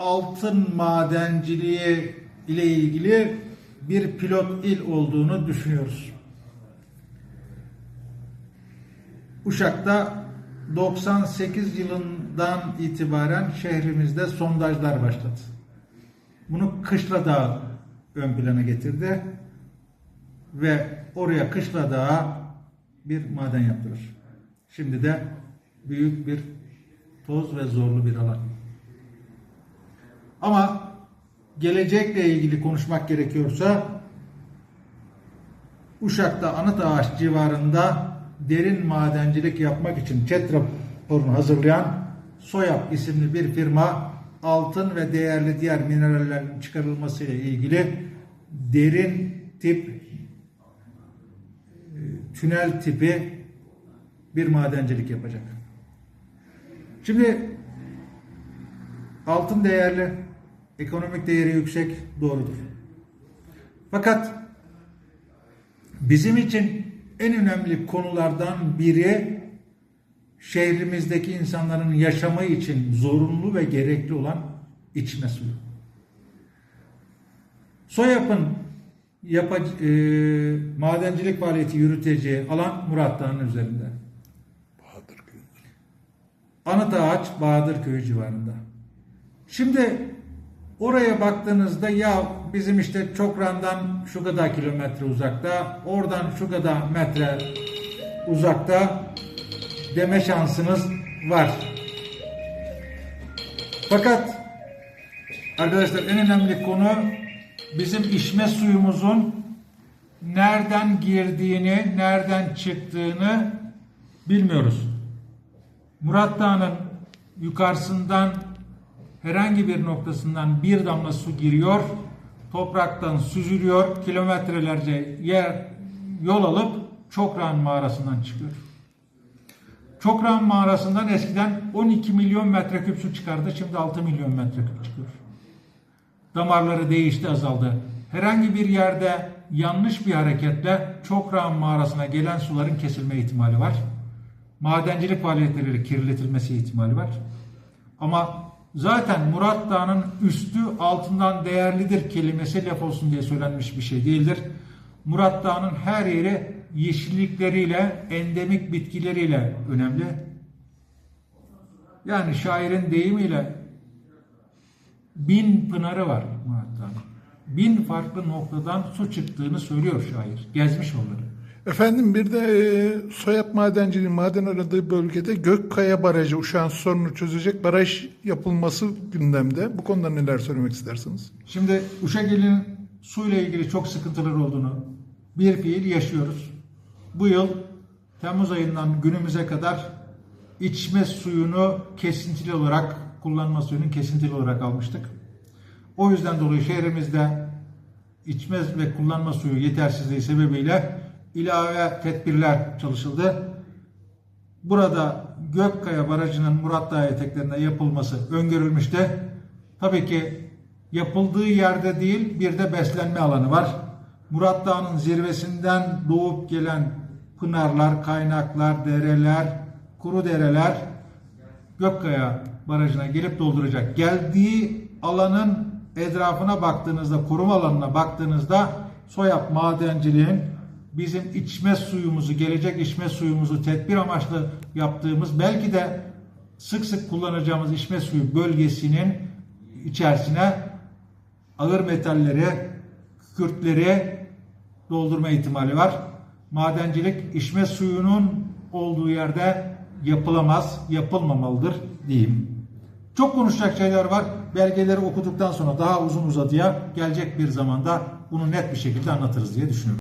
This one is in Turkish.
altın madenciliği ile ilgili bir pilot il olduğunu düşünüyoruz. Uşak'ta 98 yılından itibaren şehrimizde sondajlar başladı. Bunu Kışla Dağı ön plana getirdi ve oraya Kışla Dağı bir maden yaptırır. Şimdi de büyük bir toz ve zorlu bir alan. Ama gelecekle ilgili konuşmak gerekiyorsa Uşak'ta Anıtağaç civarında derin madencilik yapmak için çet raporunu hazırlayan Soyap isimli bir firma altın ve değerli diğer minerallerin çıkarılması ile ilgili derin tip e, tünel tipi bir madencilik yapacak. Şimdi altın değerli, ekonomik değeri yüksek doğrudur. Fakat bizim için en önemli konulardan biri şehrimizdeki insanların yaşamı için zorunlu ve gerekli olan içme suyu. SOYAP'ın yapa, e, madencilik faaliyeti yürüteceği alan Murat Dağı'nın üzerinde. Anıtağaç Bahadır Köyü civarında. Şimdi oraya baktığınızda ya bizim işte Çokran'dan şu kadar kilometre uzakta, oradan şu kadar metre uzakta deme şansınız var. Fakat arkadaşlar en önemli konu bizim içme suyumuzun nereden girdiğini, nereden çıktığını bilmiyoruz. Murat Dağı'nın yukarısından herhangi bir noktasından bir damla su giriyor, topraktan süzülüyor, kilometrelerce yer yol alıp Çokran mağarasından çıkıyor. Çokran mağarasından eskiden 12 milyon metreküp su çıkardı, şimdi 6 milyon metreküp çıkıyor. Damarları değişti, azaldı. Herhangi bir yerde yanlış bir hareketle Çokran mağarasına gelen suların kesilme ihtimali var madencilik faaliyetleriyle kirletilmesi ihtimali var. Ama zaten Murat Dağı'nın üstü altından değerlidir kelimesi laf olsun diye söylenmiş bir şey değildir. Murat Dağı'nın her yeri yeşillikleriyle, endemik bitkileriyle önemli. Yani şairin deyimiyle bin pınarı var Murat Dağı'nın. Bin farklı noktadan su çıktığını söylüyor şair. Gezmiş onları. Efendim bir de e, Soyap Madenciliği maden aradığı bölgede Gökkaya Barajı Uşak'ın sorunu çözecek baraj yapılması gündemde. Bu konuda neler söylemek istersiniz? Şimdi Uşakil'in suyla ilgili çok sıkıntıları olduğunu bir fiil yaşıyoruz. Bu yıl Temmuz ayından günümüze kadar içme suyunu kesintili olarak kullanma suyunu kesintili olarak almıştık. O yüzden dolayı şehrimizde içme ve kullanma suyu yetersizliği sebebiyle ilave tedbirler çalışıldı. Burada Gökkaya Barajı'nın Murat Dağı eteklerinde yapılması öngörülmüştü. Tabii ki yapıldığı yerde değil bir de beslenme alanı var. Murat Dağı'nın zirvesinden doğup gelen pınarlar, kaynaklar, dereler, kuru dereler Gökkaya Barajı'na gelip dolduracak. Geldiği alanın etrafına baktığınızda, koruma alanına baktığınızda Soyap madenciliğin bizim içme suyumuzu, gelecek içme suyumuzu tedbir amaçlı yaptığımız belki de sık sık kullanacağımız içme suyu bölgesinin içerisine ağır metalleri, kükürtleri doldurma ihtimali var. Madencilik içme suyunun olduğu yerde yapılamaz, yapılmamalıdır diyeyim. Çok konuşacak şeyler var. Belgeleri okuduktan sonra daha uzun uzadıya gelecek bir zamanda bunu net bir şekilde anlatırız diye düşünüyorum.